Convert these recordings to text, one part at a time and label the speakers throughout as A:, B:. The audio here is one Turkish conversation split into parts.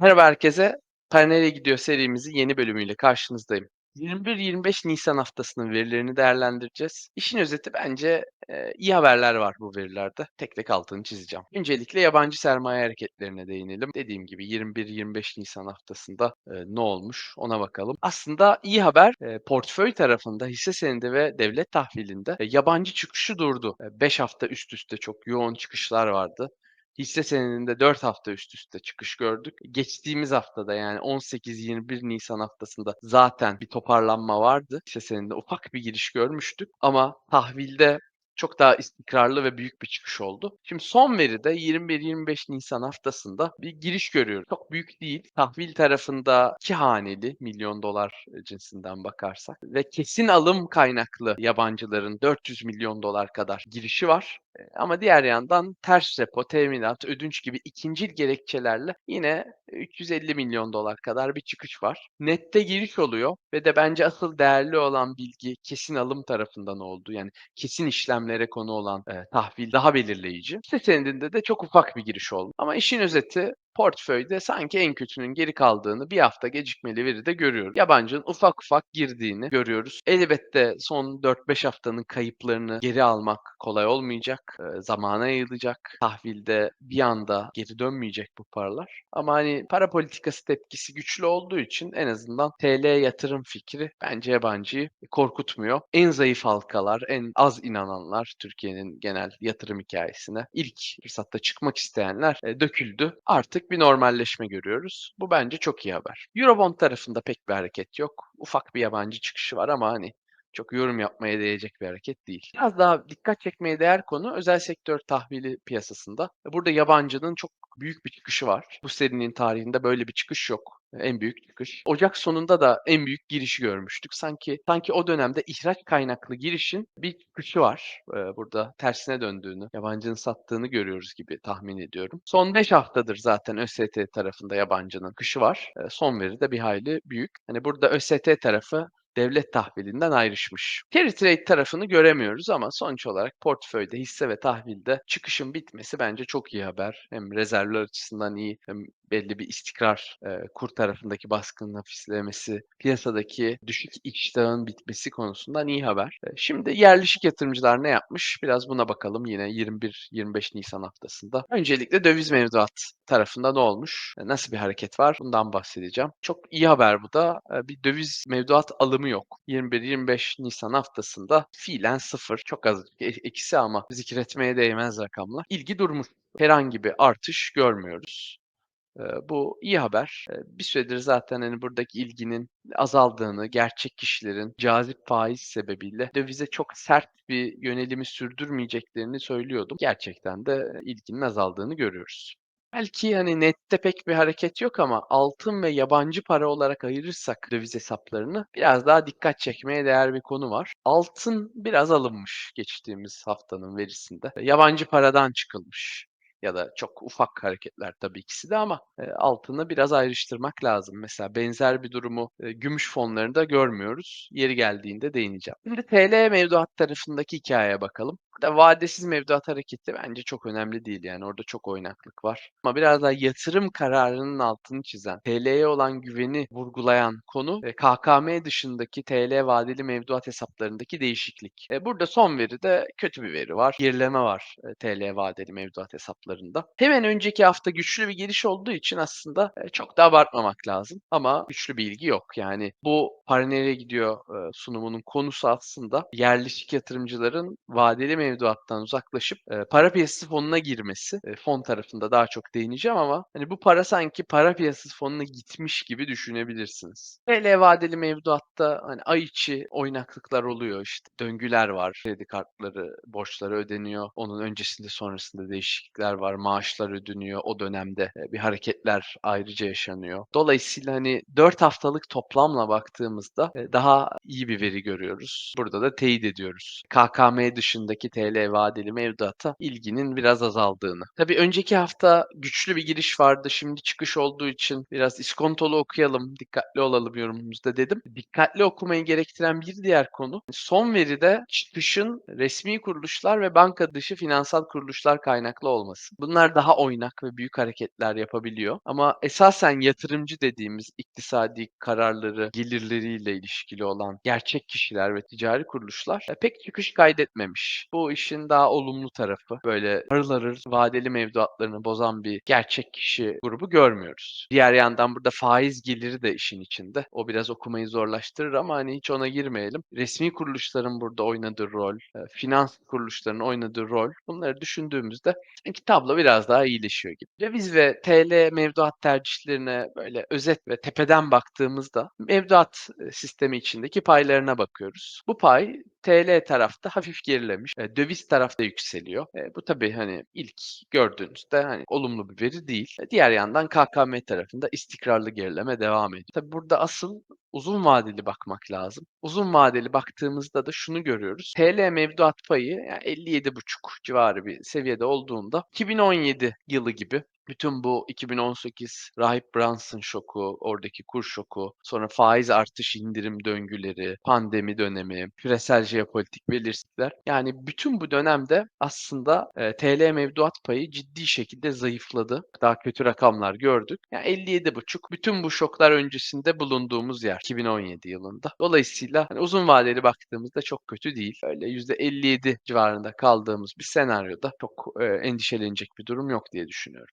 A: Merhaba herkese. Para Gidiyor serimizin yeni bölümüyle karşınızdayım. 21-25 Nisan haftasının verilerini değerlendireceğiz. İşin özeti bence e, iyi haberler var bu verilerde. Tek tek altını çizeceğim. Öncelikle yabancı sermaye hareketlerine değinelim. Dediğim gibi 21-25 Nisan haftasında e, ne olmuş ona bakalım. Aslında iyi haber e, portföy tarafında hisse senedi ve devlet tahvilinde e, yabancı çıkışı durdu. 5 hafta üst üste çok yoğun çıkışlar vardı. Hisse senedinde 4 hafta üst üste çıkış gördük. Geçtiğimiz haftada yani 18-21 Nisan haftasında zaten bir toparlanma vardı. Hisse senedinde ufak bir giriş görmüştük ama tahvilde çok daha istikrarlı ve büyük bir çıkış oldu. Şimdi son veride 21-25 Nisan haftasında bir giriş görüyoruz. Çok büyük değil. Tahvil tarafında iki haneli milyon dolar cinsinden bakarsak ve kesin alım kaynaklı yabancıların 400 milyon dolar kadar girişi var. E, ama diğer yandan ters repo, teminat, ödünç gibi ikincil gerekçelerle yine 350 milyon dolar kadar bir çıkış var. Nette giriş oluyor ve de bence asıl değerli olan bilgi kesin alım tarafından oldu. Yani kesin işlemlere konu olan e, tahvil daha belirleyici. Hisse senedinde de çok ufak bir giriş oldu. Ama işin özeti portföyde sanki en kötünün geri kaldığını bir hafta gecikmeli veride görüyoruz. Yabancının ufak ufak girdiğini görüyoruz. Elbette son 4-5 haftanın kayıplarını geri almak kolay olmayacak. E, zamana yayılacak. Tahvilde bir anda geri dönmeyecek bu paralar. Ama hani para politikası tepkisi güçlü olduğu için en azından TL yatırım fikri bence yabancıyı korkutmuyor. En zayıf halkalar, en az inananlar Türkiye'nin genel yatırım hikayesine ilk fırsatta çıkmak isteyenler e, döküldü. Artık bir normalleşme görüyoruz. Bu bence çok iyi haber. Eurobond tarafında pek bir hareket yok. Ufak bir yabancı çıkışı var ama hani çok yorum yapmaya değecek bir hareket değil. Biraz daha dikkat çekmeye değer konu özel sektör tahvili piyasasında. Burada yabancının çok büyük bir çıkışı var. Bu serinin tarihinde böyle bir çıkış yok. En büyük çıkış. Ocak sonunda da en büyük girişi görmüştük. Sanki sanki o dönemde ihraç kaynaklı girişin bir çıkışı var. Ee, burada tersine döndüğünü, yabancının sattığını görüyoruz gibi tahmin ediyorum. Son 5 haftadır zaten ÖST tarafında yabancının kışı var. Ee, son veri de bir hayli büyük. Hani burada ÖST tarafı devlet tahvilinden ayrışmış. Carry trade tarafını göremiyoruz ama sonuç olarak portföyde hisse ve tahvilde çıkışın bitmesi bence çok iyi haber. Hem rezervler açısından iyi hem belli bir istikrar, e, kur tarafındaki baskının hafiflemesi, piyasadaki düşük iştahın bitmesi konusundan iyi haber. E, şimdi yerleşik yatırımcılar ne yapmış? Biraz buna bakalım yine 21-25 Nisan haftasında. Öncelikle döviz mevduat tarafında ne olmuş? E, nasıl bir hareket var? Bundan bahsedeceğim. Çok iyi haber bu da. E, bir döviz mevduat alımı yok. 21-25 Nisan haftasında fiilen sıfır. Çok az eksi ama zikretmeye değmez rakamlar. İlgi durmuş. Herhangi bir artış görmüyoruz. Bu iyi haber. Bir süredir zaten, hani, buradaki ilginin azaldığını, gerçek kişilerin cazip faiz sebebiyle dövize çok sert bir yönelimi sürdürmeyeceklerini söylüyordum. Gerçekten de ilginin azaldığını görüyoruz. Belki, hani, nette pek bir hareket yok ama altın ve yabancı para olarak ayırırsak döviz hesaplarını biraz daha dikkat çekmeye değer bir konu var. Altın biraz alınmış geçtiğimiz haftanın verisinde. Yabancı paradan çıkılmış ya da çok ufak hareketler tabii ikisi de ama e, altını biraz ayrıştırmak lazım. Mesela benzer bir durumu e, gümüş fonlarında görmüyoruz. Yeri geldiğinde değineceğim. Şimdi TL mevduat tarafındaki hikayeye bakalım. Burada vadesiz mevduat hareketi bence çok önemli değil yani orada çok oynaklık var. Ama biraz daha yatırım kararının altını çizen, TL'ye olan güveni vurgulayan konu e, KKM dışındaki TL vadeli mevduat hesaplarındaki değişiklik. E, burada son veri de kötü bir veri var. Gerileme var e, TL vadeli mevduat hesaplarında. Hemen önceki hafta güçlü bir giriş olduğu için aslında çok da abartmamak lazım. Ama güçlü bir ilgi yok. Yani bu para nereye gidiyor sunumunun konusu aslında yerleşik yatırımcıların vadeli mevduattan uzaklaşıp e, para piyasası fonuna girmesi. E, fon tarafında daha çok değineceğim ama hani bu para sanki para piyasası fonuna gitmiş gibi düşünebilirsiniz. TL vadeli mevduatta hani ay içi oynaklıklar oluyor işte. Döngüler var. Kredi kartları, borçları ödeniyor. Onun öncesinde sonrasında değişiklikler var. Maaşlar ödeniyor. O dönemde bir hareketler ayrıca yaşanıyor. Dolayısıyla hani 4 haftalık toplamla baktığımızda daha iyi bir veri görüyoruz. Burada da teyit ediyoruz. KKM dışındaki TL vadeli mevduata ilginin biraz azaldığını. Tabii önceki hafta güçlü bir giriş vardı. Şimdi çıkış olduğu için biraz iskontolu okuyalım, dikkatli olalım yorumumuzda dedim. Dikkatli okumayı gerektiren bir diğer konu son veride çıkışın resmi kuruluşlar ve banka dışı finansal kuruluşlar kaynaklı olması. Bunlar daha oynak ve büyük hareketler yapabiliyor ama esasen yatırımcı dediğimiz iktisadi kararları, gelirleriyle ilişkili olan gerçek kişiler ve ticari kuruluşlar e, pek çıkış kaydetmemiş. Bu işin daha olumlu tarafı. Böyle harıl harıl vadeli mevduatlarını bozan bir gerçek kişi grubu görmüyoruz. Diğer yandan burada faiz geliri de işin içinde. O biraz okumayı zorlaştırır ama hani hiç ona girmeyelim. Resmi kuruluşların burada oynadığı rol, e, finans kuruluşlarının oynadığı rol bunları düşündüğümüzde sanki tablo biraz daha iyileşiyor gibi. Döviz ve TL mevduat tercihlerine böyle özet ve tepeden baktığımızda mevduat e, sistemi içindeki paylarına bakıyoruz. Bu pay TL tarafta hafif gerilemiş, e, döviz tarafta yükseliyor. E, bu tabii hani ilk gördüğünüzde hani olumlu bir veri değil. E, diğer yandan KKM tarafında istikrarlı gerileme devam ediyor. Tabii burada asıl uzun vadeli bakmak lazım. Uzun vadeli baktığımızda da şunu görüyoruz. TL mevduat payı yani 57,5 civarı bir seviyede olduğunda 2017 yılı gibi bütün bu 2018 Rahip Brunson şoku, oradaki kur şoku, sonra faiz artış indirim döngüleri, pandemi dönemi, küresel jeopolitik belirsizlikler. Yani bütün bu dönemde aslında e, TL mevduat payı ciddi şekilde zayıfladı. Daha kötü rakamlar gördük. Yani 57,5 bütün bu şoklar öncesinde bulunduğumuz yer 2017 yılında. Dolayısıyla hani uzun vadeli baktığımızda çok kötü değil. Öyle %57 civarında kaldığımız bir senaryoda çok e, endişelenecek bir durum yok diye düşünüyorum.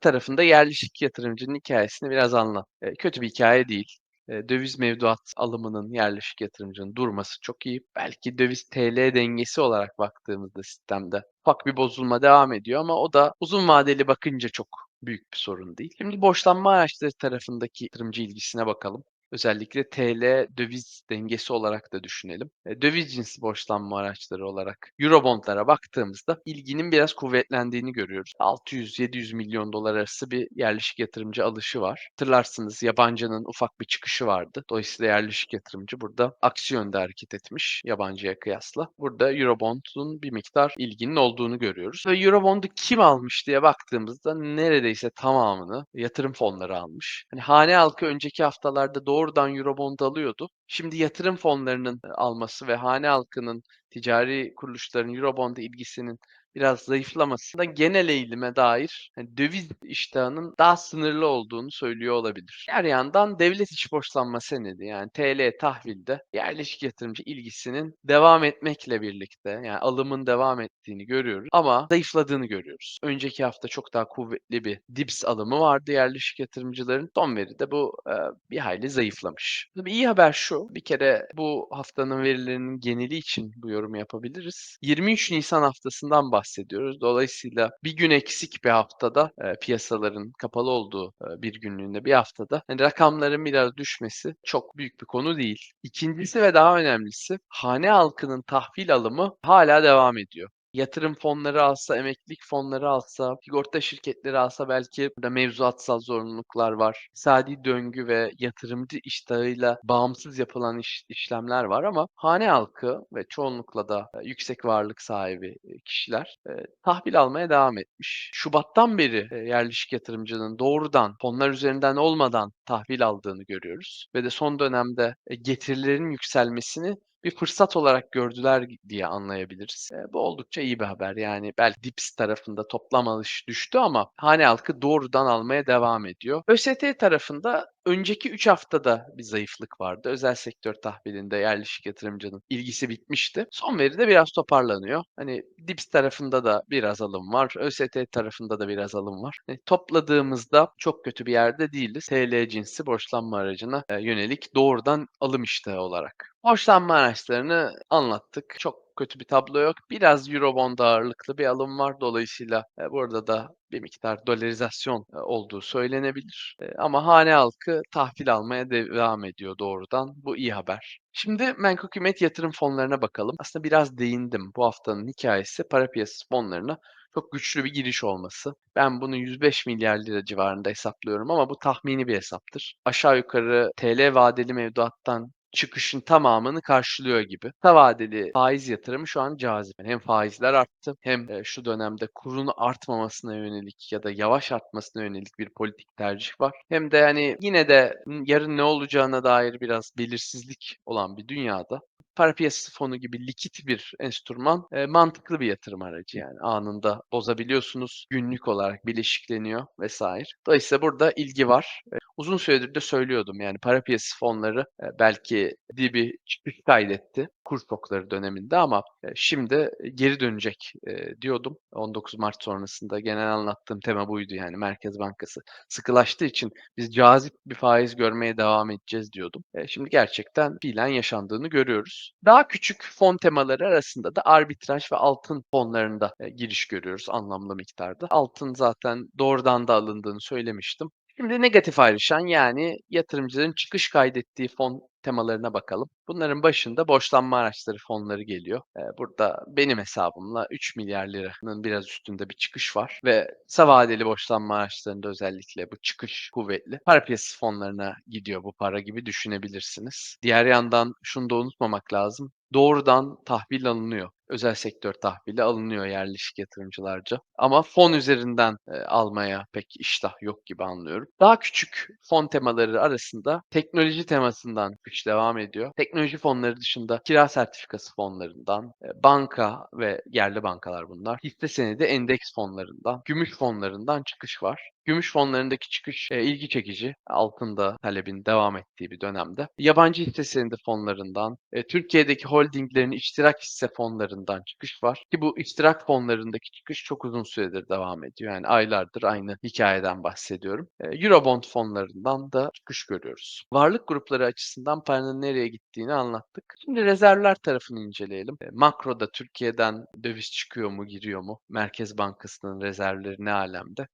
A: Tarafında yerleşik yatırımcının hikayesini biraz anlat. E, kötü bir hikaye değil. E, döviz mevduat alımının yerleşik yatırımcının durması çok iyi. Belki döviz TL dengesi olarak baktığımızda sistemde ufak bir bozulma devam ediyor ama o da uzun vadeli bakınca çok büyük bir sorun değil. Şimdi borçlanma araçları tarafındaki yatırımcı ilgisine bakalım. Özellikle TL döviz dengesi olarak da düşünelim. E, döviz cinsi borçlanma araçları olarak Eurobondlara baktığımızda ilginin biraz kuvvetlendiğini görüyoruz. 600-700 milyon dolar arası bir yerleşik yatırımcı alışı var. Hatırlarsınız yabancının ufak bir çıkışı vardı. Dolayısıyla yerleşik yatırımcı burada aksi yönde hareket etmiş yabancıya kıyasla. Burada Eurobond'un bir miktar ilginin olduğunu görüyoruz. Ve Eurobond'u kim almış diye baktığımızda neredeyse tamamını yatırım fonları almış. Hani hane halkı önceki haftalarda doğru doğrudan Eurobond alıyordu. Şimdi yatırım fonlarının alması ve hane halkının ticari kuruluşların Eurobond'a ilgisinin biraz zayıflamasında genel eğilime dair hani döviz iştahının daha sınırlı olduğunu söylüyor olabilir. Diğer yandan devlet iç borçlanma senedi yani TL tahvilde yerleşik yatırımcı ilgisinin devam etmekle birlikte yani alımın devam ettiğini görüyoruz ama zayıfladığını görüyoruz. Önceki hafta çok daha kuvvetli bir dips alımı vardı yerleşik yatırımcıların. Son veride bu e, bir hayli zayıflamış. Tabii iyi haber şu bir kere bu haftanın verilerinin geneli için bu yorumu yapabiliriz. 23 Nisan haftasından bahsediyoruz bahsediyoruz. Dolayısıyla bir gün eksik bir haftada e, piyasaların kapalı olduğu e, bir günlüğünde bir haftada yani rakamların biraz düşmesi çok büyük bir konu değil. İkincisi ve daha önemlisi hane halkının tahvil alımı hala devam ediyor yatırım fonları alsa, emeklilik fonları alsa, sigorta şirketleri alsa belki burada mevzuatsal zorunluluklar var. Sadi döngü ve yatırımcı iştahıyla bağımsız yapılan iş, işlemler var ama hane halkı ve çoğunlukla da e, yüksek varlık sahibi e, kişiler e, tahvil almaya devam etmiş. Şubattan beri e, yerleşik yatırımcının doğrudan fonlar üzerinden olmadan tahvil aldığını görüyoruz ve de son dönemde e, getirilerin yükselmesini bir fırsat olarak gördüler diye anlayabiliriz. E, bu oldukça iyi bir haber. Yani belki Dips tarafında toplam alış düştü ama hane halkı doğrudan almaya devam ediyor. ÖST tarafında önceki 3 haftada bir zayıflık vardı. Özel sektör tahvilinde yerleşik yatırımcının ilgisi bitmişti. Son veride biraz toparlanıyor. Hani Dips tarafında da biraz alım var. ÖST tarafında da biraz alım var. Yani topladığımızda çok kötü bir yerde değiliz. TL cinsi borçlanma aracına yönelik doğrudan alım iştahı olarak. Borçlanma araçlarını anlattık. Çok kötü bir tablo yok. Biraz Eurobond ağırlıklı bir alım var. Dolayısıyla e, burada da bir miktar dolarizasyon e, olduğu söylenebilir. E, ama hane halkı tahvil almaya devam ediyor doğrudan. Bu iyi haber. Şimdi menkul kıymet yatırım fonlarına bakalım. Aslında biraz değindim. Bu haftanın hikayesi para piyasası fonlarına çok güçlü bir giriş olması. Ben bunu 105 milyar lira civarında hesaplıyorum ama bu tahmini bir hesaptır. Aşağı yukarı TL vadeli mevduattan çıkışın tamamını karşılıyor gibi. Kısa vadeli faiz yatırımı şu an cazip. Hem faizler arttı hem, şu dönemde kurun artmamasına yönelik ya da yavaş artmasına yönelik bir politik tercih var. Hem de, hani, yine de yarın ne olacağına dair biraz belirsizlik olan bir dünyada para piyasası fonu gibi likit bir enstrüman, eee, mantıklı bir yatırım aracı yani. Anında bozabiliyorsunuz, günlük olarak bileşikleniyor vs. Dolayısıyla burada ilgi var. Eee, uzun süredir de söylüyordum yani para piyasası fonları, eee, belki ciddi bir çıkış kaydetti kur şokları döneminde ama, eee, şimdi geri dönecek, eee, diyordum. 19 Mart sonrasında genel anlattığım tema buydu yani Merkez Bankası sıkılaştığı için biz cazip bir faiz görmeye devam edeceğiz diyordum. Şimdi gerçekten fiilen yaşandığını görüyoruz. Daha küçük fon temaları arasında da arbitraj ve altın fonlarında, giriş görüyoruz anlamlı miktarda. Altın zaten doğrudan da alındığını söylemiştim. Şimdi negatif ayrışan yani yatırımcıların çıkış kaydettiği fon temalarına bakalım. Bunların başında borçlanma araçları fonları geliyor. Burada benim hesabımla ₺3.000.000'nın biraz üstünde bir çıkış var ve kısa vadeli borçlanma araçlarında özellikle bu çıkış kuvvetli. Para piyasası fonlarına gidiyor bu para gibi düşünebilirsiniz. Diğer yandan şunu da unutmamak lazım. Doğrudan tahvil alınıyor. Özel sektör tahvili alınıyor yerleşik yatırımcılarca ama fon üzerinden, eee, almaya pek iştah yok gibi anlıyorum. Daha küçük fon temaları arasında teknoloji temasından çıkış devam ediyor. Teknoloji fonları dışında kira sertifikası fonlarından, eee, banka ve yerli bankalar bunlar, hisse senedi endeks fonlarından, gümüş fonlarından çıkış var. Gümüş fonlarındaki çıkış, eee, ilgi çekici. Altın da talebin devam ettiği bir dönemde. Yabancı hisse senedi fonlarından, eee, Türkiye'deki holdinglerin iştirak hisse fonlarından çıkış var ki bu iştirak fonlarındaki çıkış çok uzun süredir devam ediyor. Yani aylardır aynı hikâyeden bahsediyorum. Eee, Eurobond fonlarından da çıkış görüyoruz. Varlık grupları açısından paranın nereye gittiğini anlattık. Şimdi rezervler tarafını inceleyelim. Eee, makroda Türkiye'den döviz çıkıyor mu, giriyor mu? Merkez Bankası'nın rezervleri ne âlemde?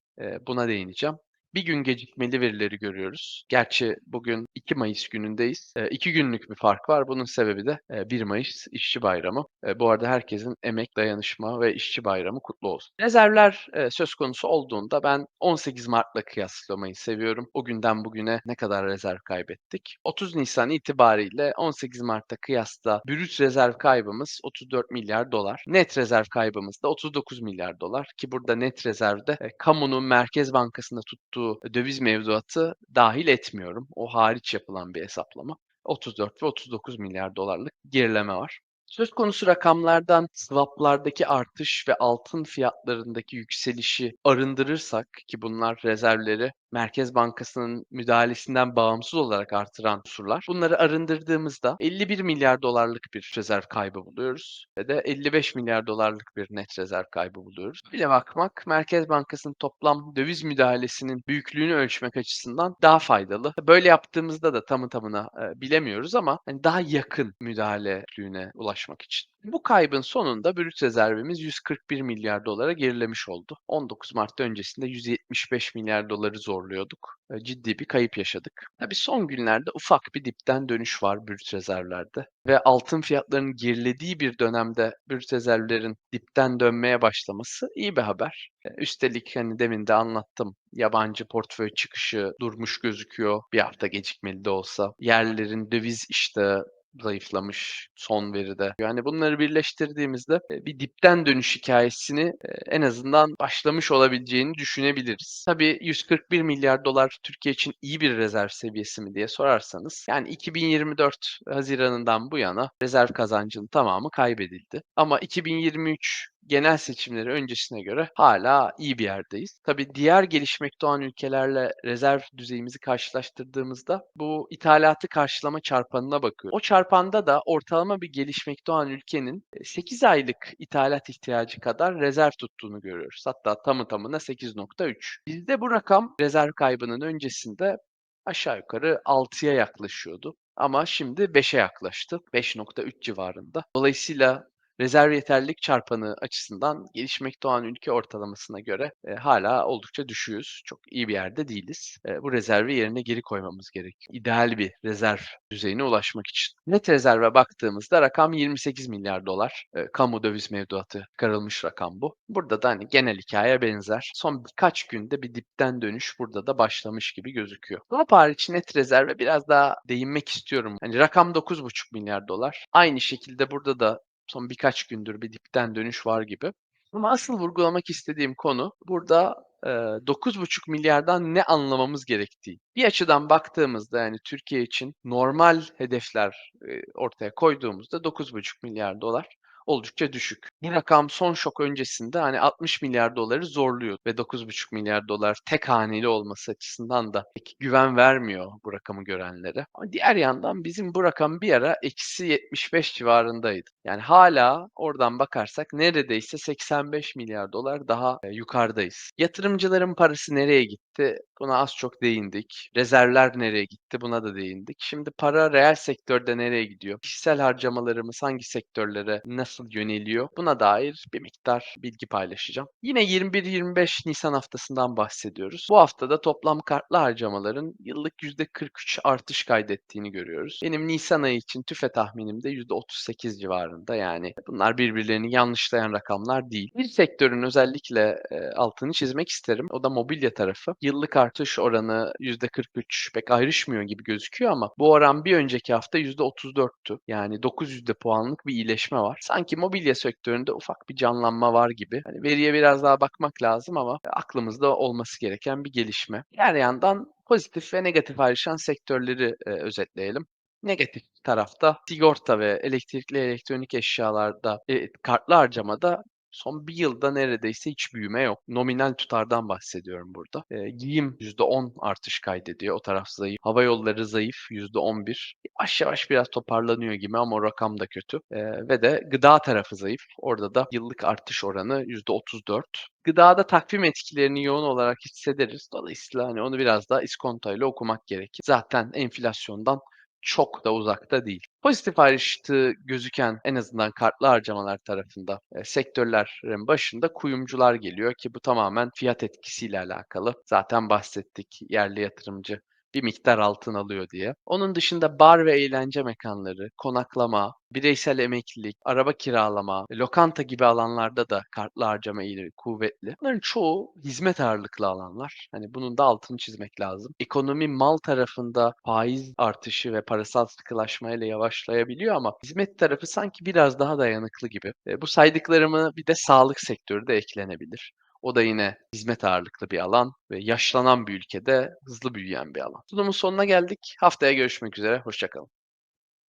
A: Buna değineceğim. Bir gün gecikmeli verileri görüyoruz. Gerçi bugün 2 Mayıs günündeyiz. Eee, 2 günlük bir fark var. Bunun sebebi de, eee, 1 Mayıs İşçi Bayramı. Eee, bu arada herkesin Emek, Dayanışma ve İşçi Bayramı kutlu olsun. Rezervler, eee, söz konusu olduğunda ben 18 Mart'la kıyaslamayı seviyorum. O günden bugüne ne kadar rezerv kaybettik? 30 Nisan itibariyle 18 Mart'a kıyasla brüt rezerv kaybımız $34.000.000.000. Net rezerv kaybımız da $39.000.000.000 ki burada net rezervde, eee, kamunun Merkez Bankası'nda tuttuğu döviz mevduatı dâhil etmiyorum. O hariç yapılan bir hesaplama. 34 ve $39.000.000.000'lık gerileme var. Söz konusu rakamlardan swap'lardaki artış ve altın fiyatlarındaki yükselişi arındırırsak ki bunlar rezervleri Merkez Bankası'nın müdahalesinden bağımsız olarak artıran unsurlar. Bunları arındırdığımızda $51.000.000.000'lık bir rezerv kaybı buluyoruz ve de $55.000.000.000'lık bir net rezerv kaybı buluyoruz. Böyle bakmak Merkez Bankası'nın toplam döviz müdahalesinin büyüklüğünü ölçmek açısından daha faydalı. Böyle yaptığımızda da tamı tamına, eee, bilemiyoruz ama hani daha yakın müdahale büyüklüğüne ulaşmak için. Bu kaybın sonunda brüt rezervimiz $141.000.000.000'a gerilemiş oldu. 19 Mart öncesinde $175.000.000.000'ı zorluyorduk. Eee, ciddi bir kayıp yaşadık. Tabii son günlerde ufak bir dipten dönüş var brüt rezervlerde ve altın fiyatlarının gerilediği bir dönemde brüt rezervlerin dipten dönmeye başlaması iyi bir haber. Eee, üstelik, hani, demin de anlattım, yabancı portföy çıkışı durmuş gözüküyor, bir hafta gecikmeli de olsa. Yerlilerin döviz iştahı zayıflamış son veride. Yani bunları birleştirdiğimizde, eee, bir dipten dönüş hikâyesini, eee, en azından başlamış olabileceğini düşünebiliriz. Tabii $141.000.000.000 Türkiye için iyi bir rezerv seviyesi mi diye sorarsanız, yani 2024 haziranından bu yana rezerv kazancının tamamı kaybedildi ama 2023 genel seçimleri öncesine göre hâlâ iyi bir yerdeyiz. Tabii diğer gelişmekte olan ülkelerle rezerv düzeyimizi karşılaştırdığımızda bu ithalatı karşılama çarpanına bakıyoruz. O çarpanda da ortalama bir gelişmekte olan ülkenin, eee, 8 aylık ithalat ihtiyacı kadar rezerv tuttuğunu görüyoruz. Hatta tamı tamına 8.3. Bizde bu rakam rezerv kaybının öncesinde aşağı yukarı 6'ya yaklaşıyordu ama şimdi 5'e yaklaştı. 5.3 civarında. Dolayısıyla rezerv yeterlilik çarpanı açısından gelişmekte olan ülke ortalamasına göre, eee, hâlâ oldukça düşüğüz. Çok iyi bir yerde değiliz. Eee, bu rezervi yerine geri koymamız gerekiyor. İdeal bir rezerv düzeyine ulaşmak için. Net rezerve baktığımızda rakam $28.000.000.000. Eee, kamu döviz mevduatı çıkarılmış rakam bu. Burada da, hani, genel hikâye benzer. Son birkaç günde bir dipten dönüş burada da başlamış gibi gözüküyor. Swap hariç net rezerve biraz daha değinmek istiyorum. Hani, rakam $9.500.000.000. Aynı şekilde burada da son birkaç gündür bir dipten dönüş var gibi. Ama asıl vurgulamak istediğim konu burada, eee, $9.500.000.000'dan ne anlamamız gerektiği. Bir açıdan baktığımızda, yani, Türkiye için normal hedefler, eee, ortaya koyduğumuzda $9.500.000.000 oldukça düşük. Bu rakam son şok öncesinde, hani, $60.000.000.000'ları zorluyor ve $9.500.000.000 tek haneli olması açısından da pek güven vermiyor bu rakamı görenlere. Ama diğer yandan bizim bu rakam bir ara -75 civarındaydı. Yani, hâlâ oradan bakarsak neredeyse $85.000.000.000 daha, eee, yukarıdayız. Yatırımcıların parası nereye gitti? Buna az çok değindik. Rezervler nereye gitti? Buna da değindik. Şimdi para reel sektörde nereye gidiyor? Kişisel harcamalarımız hangi sektörlere nasıl yöneliyor? Buna dair bir miktar bilgi paylaşacağım. Yine 21-25 nisan haftasından bahsediyoruz. Bu haftada toplam kartlı harcamaların yıllık %43 artış kaydettiğini görüyoruz. Benim nisan ayı için TÜFE tahminim de %38 civarında. Yani, bunlar birbirlerini yanlışlayan rakamlar değil. Bir sektörün özellikle, eee, altını çizmek isterim. O da mobilya tarafı. Yıllık artış oranı %43 pek ayrışmıyor gibi gözüküyor ama bu oran bir önceki hafta %34'tü. Yani, 900'de puanlık bir iyileşme var. Sanki mobilya sektöründe ufak bir canlanma var gibi. Hani, veriye biraz daha bakmak lazım ama aklımızda olması gereken bir gelişme. Diğer yandan pozitif ve negatif ayrışan sektörleri, eee, özetleyelim. Negatif tarafta sigorta ve elektrikli elektronik eşyalarda, eee, kartlı harcamada son 1 yılda neredeyse hiç büyüme yok. Nominal tutardan bahsediyorum burada. Eee, giyim %10 artış kaydediyor. O taraf zayıf. Havayolları zayıf %11. Yavaş yavaş biraz toparlanıyor gibi ama o rakam da kötü. Eee, ve de gıda tarafı zayıf. Orada da yıllık artış oranı %34. Gıdada takvim etkilerini yoğun olarak hissederiz. Dolayısıyla, hani, onu biraz daha iskontoyla okumak gerekir. Zaten enflasyondan çok da uzakta değil. Pozitif ayrıştığı gözüken en azından kartlı harcamalar tarafında, eee, sektörlerin başında kuyumcular geliyor ki bu tamamen fiyat etkisiyle alakalı. Zaten bahsettik yerli yatırımcı bir miktar altın alıyor diye. Onun dışında bar ve eğlence mekânları, konaklama, bireysel emeklilik, araba kiralama, lokanta gibi alanlarda da kartlı harcama eğilimi kuvvetli. Bunların çoğu hizmet ağırlıklı alanlar. Hani, bunun da altını çizmek lazım. Ekonomi mal tarafında faiz artışı ve parasal sıkılaşmayla yavaşlayabiliyor ama hizmet tarafı sanki biraz daha dayanıklı gibi. Eee, bu saydıklarıma bir de sağlık sektörü de eklenebilir. O da yine hizmet ağırlıklı bir alan ve yaşlanan bir ülkede hızlı büyüyen bir alan. Sunumun sonuna geldik. Haftaya görüşmek üzere, hoşça kalın.